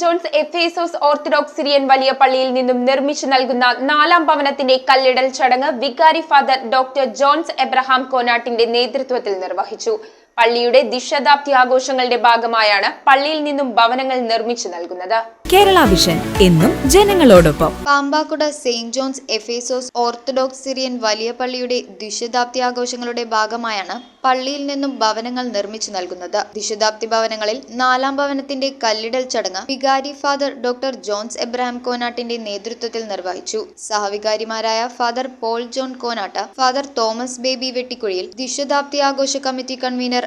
John's Ephesus orthodox Syrian വലിയ പള്ളിയിൽ നിന്നും നിർമ്മിച്ചു നൽകുന്ന നാലാം ഭവനത്തിന്റെ കല്ലിടൽ ചടങ്ങ് വികാരി ഫാദർ ഡോക്ടർ ജോൺസ് എബ്രഹാം കോനാട്ടിന്റെ നേതൃത്വത്തിൽ നിർവഹിച്ചു. പള്ളിയുടെ ദിശതാബ്ദി ആഘോഷങ്ങളുടെ ഭാഗമായാണ് പള്ളിയിൽ നിന്നും ഭവനങ്ങൾ നിർമ്മിച്ചു നൽകുന്നത്. കേരള വിഷൻ എന്നും ജനങ്ങളോടൊപ്പം. Pampakuda saint John's Ephesus orthodox Syrian വലിയ പള്ളിയുടെ ദിശതാബ്ദി ആഘോഷങ്ങളുടെ ഭാഗമായാണ് പള്ളിയിൽ നിന്നും ഭവനങ്ങൾ നിർമ്മിച്ചു നൽകുന്നത്. ദിശതാബ്ദി ഭവനങ്ങളിൽ നാലാം ഭവനത്തിന്റെ കല്ലിടൽ ചടങ്ങ് വികാരി ഫാദർ ഡോക്ടർ ജോൺസ് എബ്രഹാം കോനാട്ടിന്റെ നേതൃത്വത്തിൽ നിർവഹിച്ചു. സഹവികാരിമാരായ father Paul John Konatt father Thomas baby Vettikuzhiyil ദിശതാബ്ദി ആഘോഷ കമ്മിറ്റി കൺവീനർ